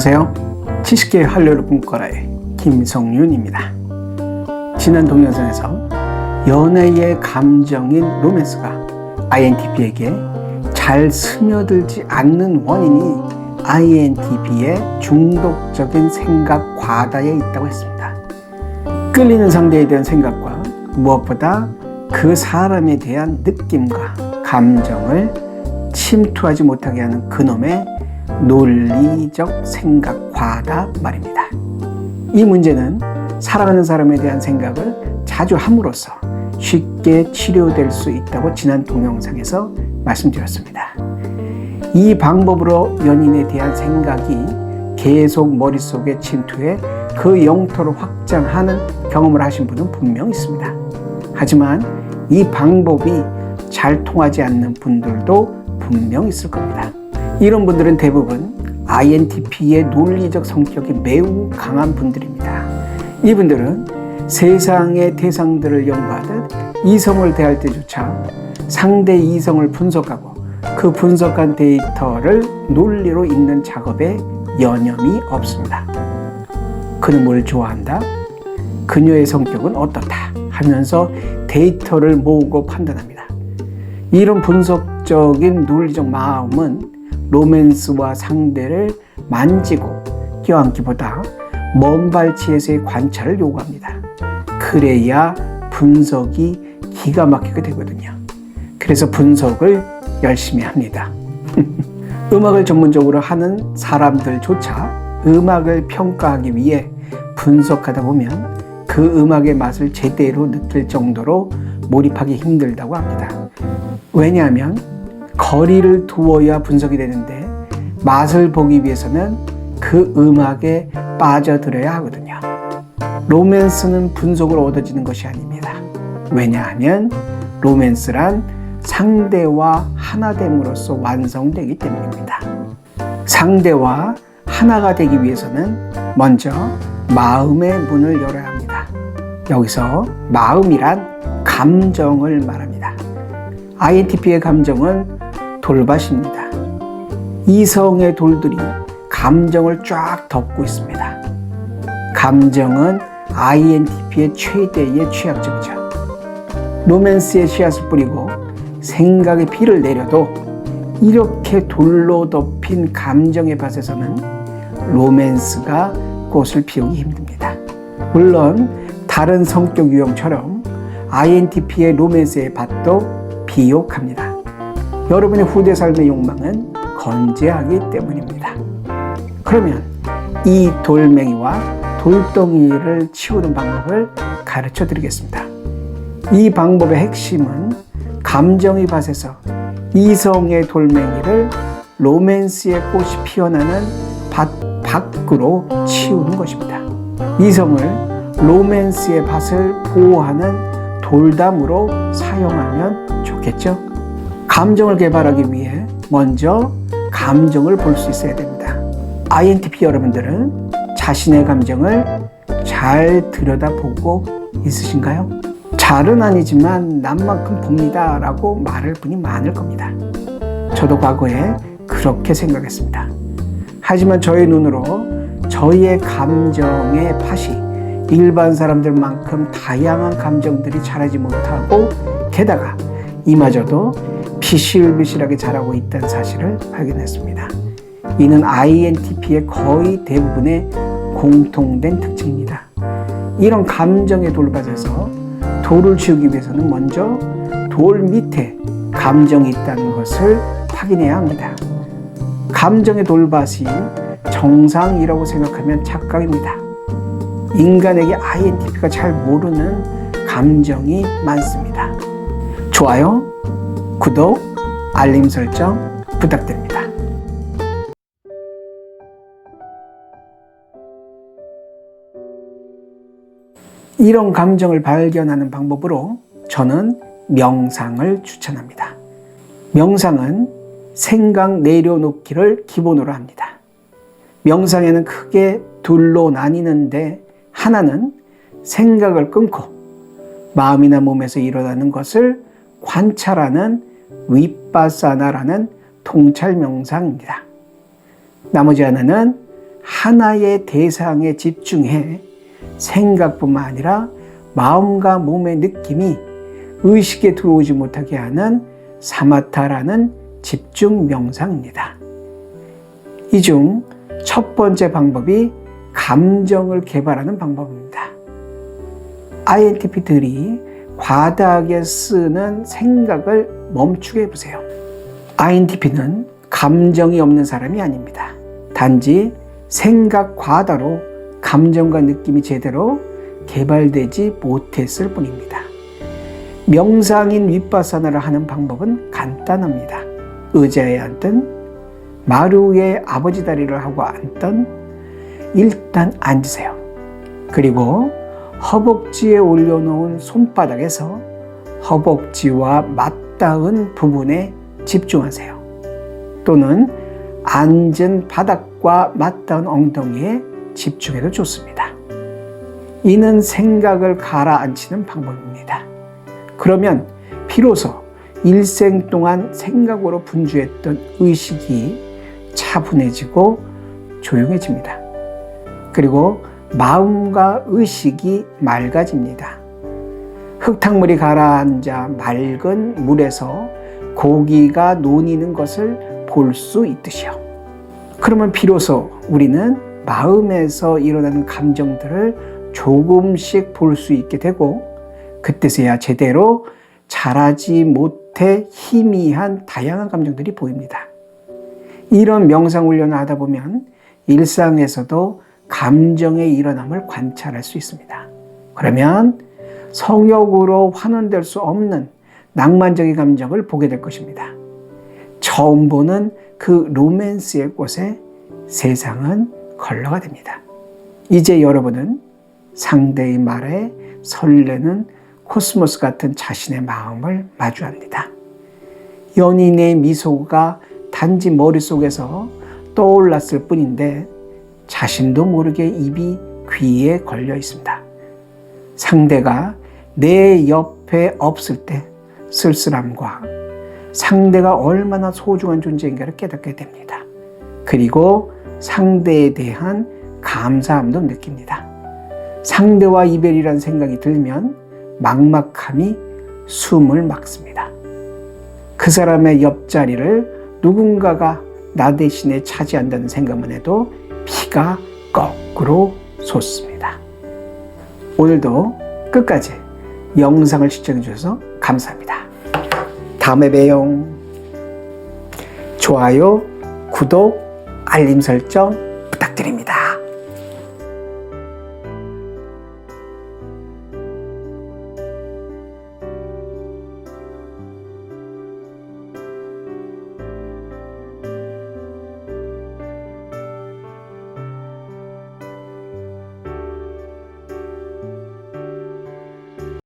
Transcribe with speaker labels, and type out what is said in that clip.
Speaker 1: 안녕하세요. 지식계 한류를 꿈꿔라의 김성윤입니다. 지난 동영상에서 연애의 감정인 로맨스가 INTP에게 잘 스며들지 않는 원인이 INTP의 중독적인 생각 과다에 있다고 했습니다. 끌리는 상대에 대한 생각과 무엇보다 그 사람에 대한 느낌과 감정을 침투하지 못하게 하는 그놈의 논리적 생각 과다 말입니다. 이 문제는 사랑하는 사람에 대한 생각을 자주 함으로써 쉽게 치료될 수 있다고 지난 동영상에서 말씀드렸습니다. 이 방법으로 연인에 대한 생각이 계속 머릿속에 침투해 그 영토를 확장하는 경험을 하신 분은 분명 있습니다. 하지만 이 방법이 잘 통하지 않는 분들도 분명 있을 겁니다. 이런 분들은 대부분 INTP의 논리적 성격이 매우 강한 분들입니다. 이분들은 세상의 대상들을 연구하듯 이성을 대할 때조차 상대 이성을 분석하고 그 분석한 데이터를 논리로 읽는 작업에 여념이 없습니다. 그는 뭘 좋아한다? 그녀의 성격은 어떻다? 하면서 데이터를 모으고 판단합니다. 이런 분석적인 논리적 마음은 로맨스와 상대를 만지고 껴안기보다 먼 발치에서의 관찰을 요구합니다. 그래야 분석이 기가 막히게 되거든요. 그래서 분석을 열심히 합니다. 음악을 전문적으로 하는 사람들조차 음악을 평가하기 위해 분석하다 보면 그 음악의 맛을 제대로 느낄 정도로 몰입하기 힘들다고 합니다. 왜냐하면 거리를 두어야 분석이 되는데 맛을 보기 위해서는 그 음악에 빠져들어야 하거든요. 로맨스는 분석으로 얻어지는 것이 아닙니다. 왜냐하면 로맨스란 상대와 하나됨으로써 완성되기 때문입니다. 상대와 하나가 되기 위해서는 먼저 마음의 문을 열어야 합니다. 여기서 마음이란 감정을 말합니다. INTP의 감정은 돌밭입니다. 이성의 돌들이 감정을 쫙 덮고 있습니다. 감정은 INTP의 최대의 취약점이죠. 로맨스의 씨앗을 뿌리고 생각의 비를 내려도 이렇게 돌로 덮인 감정의 밭에서는 로맨스가 꽃을 피우기 힘듭니다. 물론 다른 성격 유형처럼 INTP의 로맨스의 밭도 비옥합니다. 여러분의 후대 삶의 욕망은 건재하기 때문입니다. 그러면 이 돌멩이와 돌덩이를 치우는 방법을 가르쳐 드리겠습니다. 이 방법의 핵심은 감정의 밭에서 이성의 돌멩이를 로맨스의 꽃이 피어나는 밭 밖으로 치우는 것입니다. 이성을 로맨스의 밭을 보호하는 돌담으로 사용하면 좋겠죠? 감정을 개발하기 위해 먼저 감정을 볼 수 있어야 됩니다. INTP 여러분들은 자신의 감정을 잘 들여다보고 있으신가요? 잘은 아니지만 남만큼 봅니다 라고 말할 분이 많을 겁니다. 저도 과거에 그렇게 생각했습니다. 하지만 저의 눈으로 저희의 감정의 팥이 일반 사람들만큼 다양한 감정들이 자라지 못하고 게다가 이마저도 비실비실하게 자라고 있다는 사실을 발견했습니다. 이는 INTP의 거의 대부분의 공통된 특징입니다. 이런 감정의 돌밭에서 돌을 치우기 위해서는 먼저 돌 밑에 감정이 있다는 것을 확인해야 합니다. 감정의 돌밭이 정상이라고 생각하면 착각입니다. 인간에게 INTP가 잘 모르는 감정이 많습니다. 좋아요, 구독, 알림 설정 부탁드립니다. 이런 감정을 발견하는 방법으로 저는 명상을 추천합니다. 명상은 생각 내려놓기를 기본으로 합니다. 명상에는 크게 둘로 나뉘는데 하나는 생각을 끊고 마음이나 몸에서 일어나는 것을 관찰하는 윗바사나라는 통찰 명상입니다. 나머지 하나는 하나의 대상에 집중해 생각뿐만 아니라 마음과 몸의 느낌이 의식에 들어오지 못하게 하는 사마타라는 집중 명상입니다. 이 중 첫 번째 방법이 감정을 개발하는 방법입니다. INTP들이 과다하게 쓰는 생각을 멈추게 해보세요. INTP는 감정이 없는 사람이 아닙니다. 단지 생각 과다로 감정과 느낌이 제대로 개발되지 못했을 뿐입니다. 명상인 윗바사나를 하는 방법은 간단합니다. 의자에 앉든 마루 위에 아버지 다리를 하고 앉든 일단 앉으세요. 그리고 허벅지에 올려놓은 손바닥에서 허벅지와 맞닿은 부분에 집중하세요. 또는 앉은 바닥과 맞닿은 엉덩이에 집중해도 좋습니다. 이는 생각을 가라앉히는 방법입니다. 그러면 비로소 일생 동안 생각으로 분주했던 의식이 차분해지고 조용해집니다. 그리고 마음과 의식이 맑아집니다. 흙탕물이 가라앉아 맑은 물에서 고기가 논이는 것을 볼 수 있듯이요. 그러면 비로소 우리는 마음에서 일어나는 감정들을 조금씩 볼 수 있게 되고 그때서야 제대로 자라지 못해 희미한 다양한 감정들이 보입니다. 이런 명상 훈련을 하다 보면 일상에서도 감정의 일어남을 관찰할 수 있습니다. 그러면 성욕으로 환원될 수 없는 낭만적인 감정을 보게 될 것입니다. 처음 보는 그 로맨스의 꽃에 세상은 컬러가 됩니다. 이제 여러분은 상대의 말에 설레는 코스모스 같은 자신의 마음을 마주합니다. 연인의 미소가 단지 머릿속에서 떠올랐을 뿐인데 자신도 모르게 입이 귀에 걸려 있습니다. 상대가 내 옆에 없을 때 쓸쓸함과 상대가 얼마나 소중한 존재인가를 깨닫게 됩니다. 그리고 상대에 대한 감사함도 느낍니다. 상대와 이별이란 생각이 들면 막막함이 숨을 막습니다. 그 사람의 옆자리를 누군가가 나 대신에 차지한다는 생각만 해도 피가 거꾸로 솟습니다. 오늘도 끝까지 영상을 시청해 주셔서 감사합니다. 다음에 봬요. 좋아요, 구독, 알림 설정 부탁드립니다.